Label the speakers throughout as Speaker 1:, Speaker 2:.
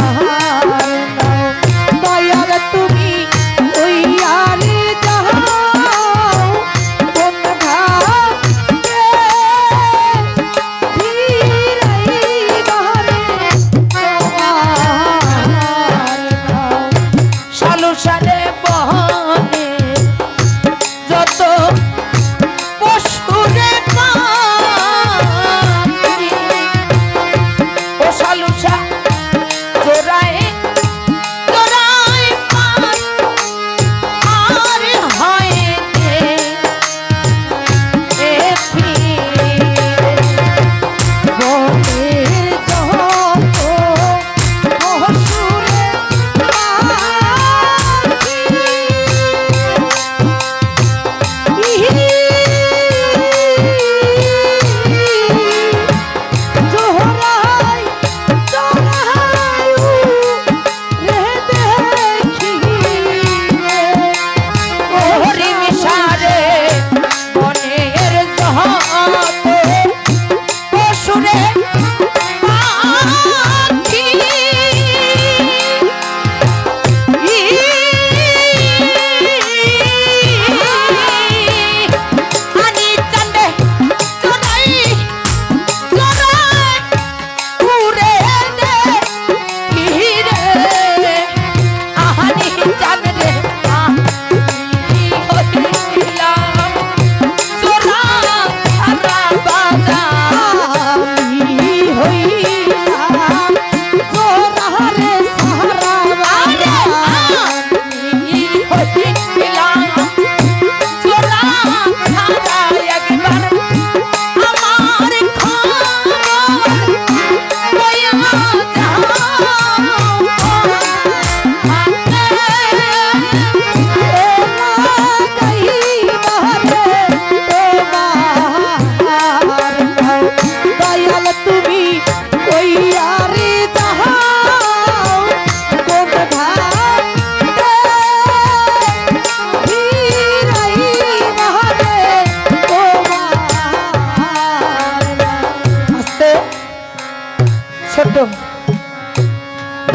Speaker 1: আহা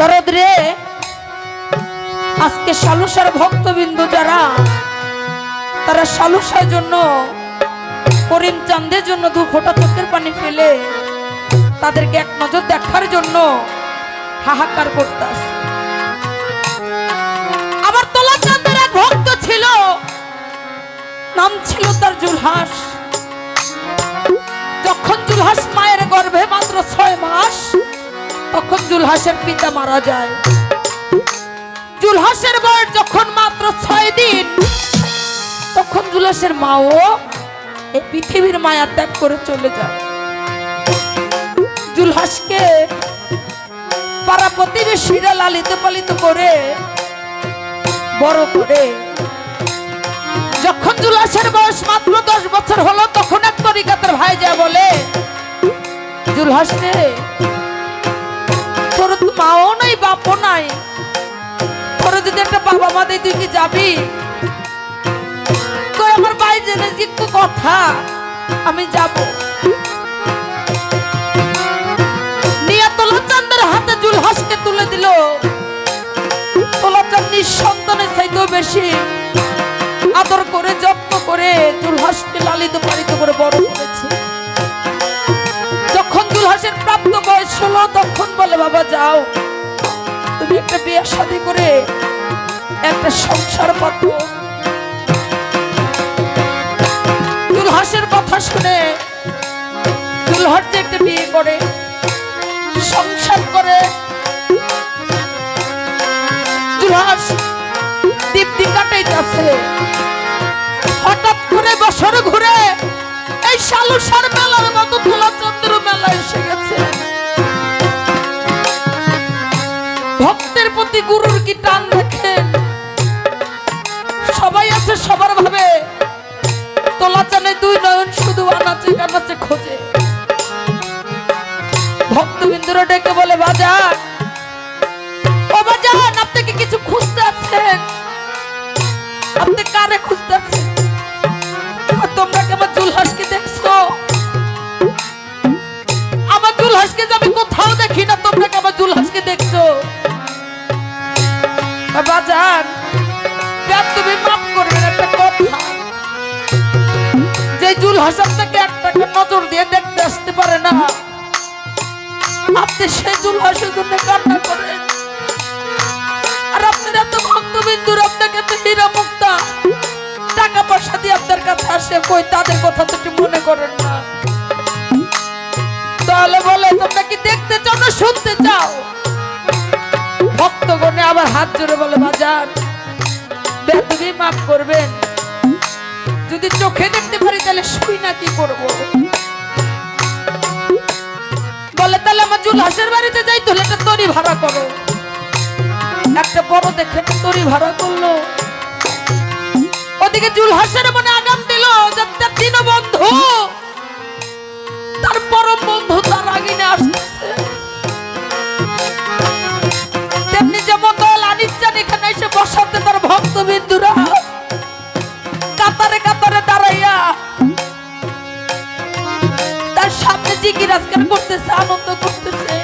Speaker 1: দরদ রে। আজকে সালুসার ভক্তবিন্দু যারা, তারা সালুসার জন্য, করিম চান্দের জন্য দু ফোঁটা চোখের পানি ফেলে তাদেরকে এক নজর দেখার জন্য হাহাকার করতাস আবার তোলা চাঁদের এক ভক্ত ছিল, নাম ছিল তার জুলহাস। যখন জুলহাস মায়ের গর্ভে মাত্র ছয় মাস তখন জুলহাসের পিতা মারা যায়। জুলহাসের বয়স যখন মাত্র ছয় দিন, তখন জুলহাসের মাও এই পৃথিবীর মায়া ত্যাগ করে চলে যায়। জুলহাসকে পাড়া প্রতিবেশীরা লালিত পালিত করে বড় করে। যখন জুলাসের বয়স মাত্র দশ বছর হলো, তখন এক তরিকাতের ভাই যা বলে জুলহাস রে তোর মাও নাই, বাপও নাই। তোর যদি একটা বাবা মা দেয় তুই কি যাবি? কই, আমার ভাই জেনে একটু কথা। আমি যাব। বেশি। আদর করে, যত্ন করে জুলহাসকে লালিত পালিত করে বড় করেছে। যখন প্রাপ্ত বয়স হলো তখন বলে, বাবা, যাও। তুমি একটা বিয়ে শাদী করে একটা সংসার পাতো। জুলহাসের কথা শুনে যে একটা বিয়ে করে, সংসার করে। জুলহাস দীপ্তি কাটাইতেছে। হঠাৎ করে বছর ঘুরে এই সালুসার মেলার মতো তোলা প্রতি গুরুর কি বাজান তুমি মাফ করবেন একটা কথা। যে জুল হাসানটাকে একটাকে নজর দিয়ে দেখতে আসতে পারে না। আপনি সেই জুল হাসের জন্য কান্না করেন। আর আপনার এত ভক্তবিন্দুর আপনাকে তো হীরা মুক্তা টাকা পয়সা দিয়ে আপনার কাছে আসে, কই তাদের কথা তো মনে করেন না। তাহলে বলে তোমরা কি দেখতে চাও না শুনতে চাও? ভক্তগণে আবার হাত জোরে বলে বাজার তুমি মাফ করবেন যদি চোখে দেখতে পারি, তাহলে শুই না, কি করব? বলে, তাহলে আমার জুলহাসের বাড়িতে যাই, তাহলে একটা তরি ভাড়া করো। একটা বড় দেখে তরি ভাড়া করল। ওদিকে জুলহাসের মনে আগাম দিল যে তার দীনবন্ধু তার পরম বন্ধু তার আগিনে আসতেছে। বসাতে তার ভক্তবিন্দুরা। কাতারে কাতারে দাঁড়াইয়া তার সামনে জিকিরাজকার করতেছে, আনন্দ করতেছে,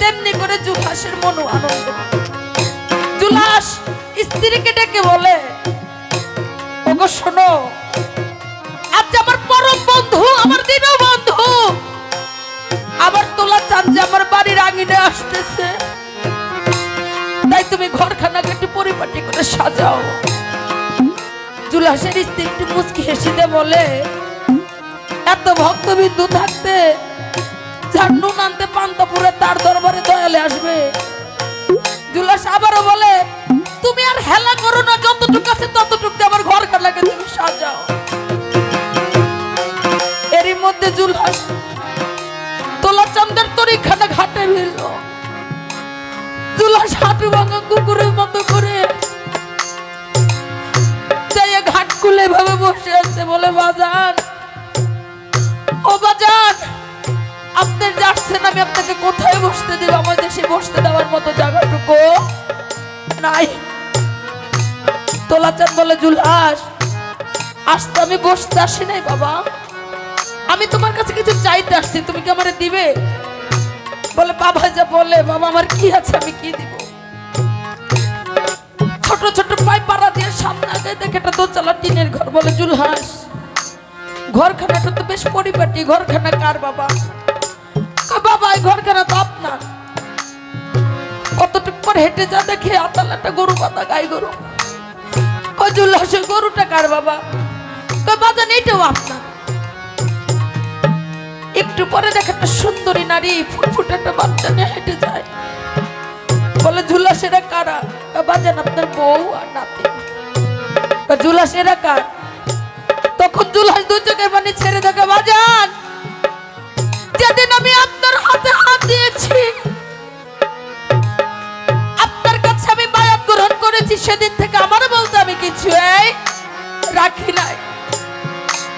Speaker 1: তেমনি করে জুলাসের মনও আনন্দ। জুলাস, স্ত্রীকে ডেকে বলে, ওগো শোনো, আজ আমার পরম বন্ধু, আমার দিন বন্ধু আবার তোলা চান যে আমার বাড়ির আঙিনে আসতেছে। তাই তুমি ঘরখানাকে একটু পরিপাটি করে সাজাও। জুলাসের স্ত্রী একটু মুচকি হেসে দিয়ে বলে, এত ভক্তবিন্দু থাকতে যার নুন আনতে তার দরবারে দয়ালে আসবে? জুলাস আবারও বলে, তুমি আর হেলা করো না, যতটুকু আছে ততটুকু আমার ঘরখানাকে তুমি সাজাও। এরই মধ্যে জুলহাস তোলা চান্দের তরিখানা ঘাটে ভিড়ল জুলহাস হাঁটু ভাঙা কুকুরের মতো করে। যাইয়া ঘাট খুলে ভাবে বসে আছে বলে বাজান। ও বাজান, আপনি যাচ্ছেন, আমি আপনাকে কোথায় বসতে দেব? আমার দেশে বসতে দেওয়ার মতো জায়গাটুকু নাই। তোলাচাঁদ বলে, জুলহাস, আজ আমি বসতে আসি নাই বাবা। আমি তোমার কাছে কিছু চাইতে আসছি, তুমি কি আমারে দিবে? বলে, বাবা যা বলে, বাবা, আমার কি আছে, আমি কি দিব? ছোট ছোট পাই পাড়া দিয়ে সামনে আগে দেখে একটা দোতলা টিনের ঘর বলে, জুলহাস ঘরখানাটা তো বেশ পরিপাটি, ঘরখানা কার বাবা? বাবা, এই ঘরখানা তো আপনার। কতটুক পর হেঁটে যা দেখে আতালাটা গরু পাতা গাই গরু। কয় জুলহাসের গরুটা কার বাবা? কয় বাজান, এইটাও আপনার। একটু পরে দেখে একটা সুন্দরী নারী ফুটফুটে একটা বাচ্চা নিয়ে হেঁটে যায়। বলে জুলাসেরা কারা? বাজান আপনার বউ আর নাতি। কয়, জুলাসেরা কার? তখন জুলাস দু চোখের পানি ছেড়ে দেখে বাজান যেদিন আমি আপনার হাতে হাত দিয়েছি আপনার কাছে আমি বায়াত গ্রহণ করেছি সেদিন থেকে আমারও বলতে আমি কিছু রাখি নাই।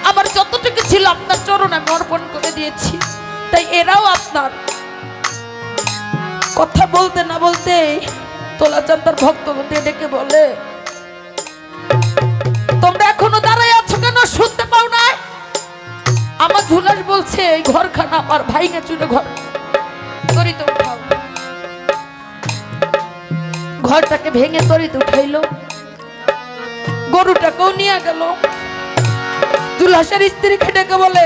Speaker 1: আমার যতটুকু ছিল আপনার চরণ আমি অর্পণ দিয়েছি। তাই এরাও আপনার। কথা বলতে না বলতে তোলাচান তার ভক্তবন্ধে ডেকে বলে, তোমরা এখনও দাঁড়ায় আছো কেন? শুনতে পাও না? আমার ঝুলাস বলছে, এই ঘরখানা আমার ভাইকে চুরে ঘর। তরিত উঠাও। ঘরটাকে ভেঙে তরিত উঠাইলো। গরুটাকেও নিয়ে গেল। দুলহাসের স্ত্রী ডেকে বলে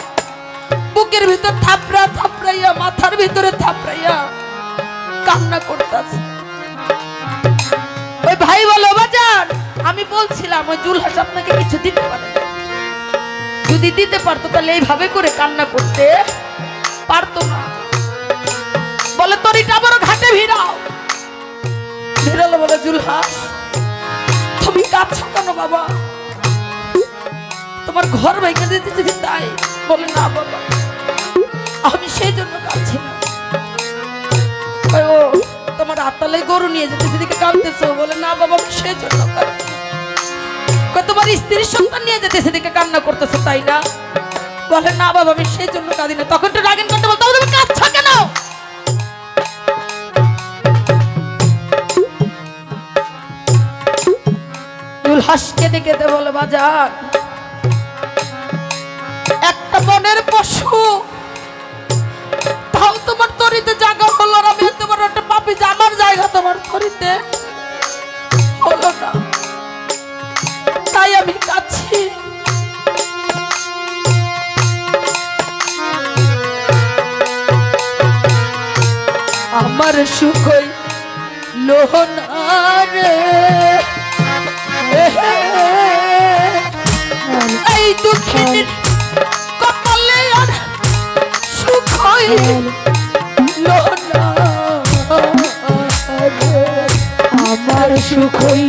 Speaker 1: বুকের ভিতর থাপড়া থাপড়াইয়া, মাথার ভিতরে থাপড়াইয়া কান্না করতেছে। ওই ভাই বলো বাজার আমি বলছিলাম, ওই জুলহাস আপনাকে কিছু দিতে পারে যদি দিতে পারতো, তাহলে এইভাবে করে কান্না করতে পারতো না। বলে তরিটা আবারও ঘাটে ভিড়াও। ভিড়ালো বলে, জুলহাস, তুমি কাঁদছো কেন বাবা? তোমার ঘর ভেঙে দিতেছি তাই। বলে, না, বাবা, আমি সেই জন্য কাঁদছি না। তোমার গাতালে গরু নিয়ে যেতে সেদিকে কাঁদতেছো? বলে, না, বাবা, আমি সেই জন্য তোমার স্ত্রীর সন্তান নিয়ে যেতে সেদিকে কান্না করতেছো, তাই না? বলে, না, বাবা, আমি সেই জন্য কাঁদি না। তখন তো রাগেন করতে বলতো তুমি কাঁদছো কেন? জুলহাস কেঁদে কেঁদে বলে, বাজার বনের পশু। তাও তোমার তরিতে জায়গা হলো না, আমি তোমার একটা পাপি আমার জায়গা তোমার তরিতে হলো না। তাই আমি কাছি আমার সুখই লোহনারে এই দুঃখিনীর
Speaker 2: আমার সুখই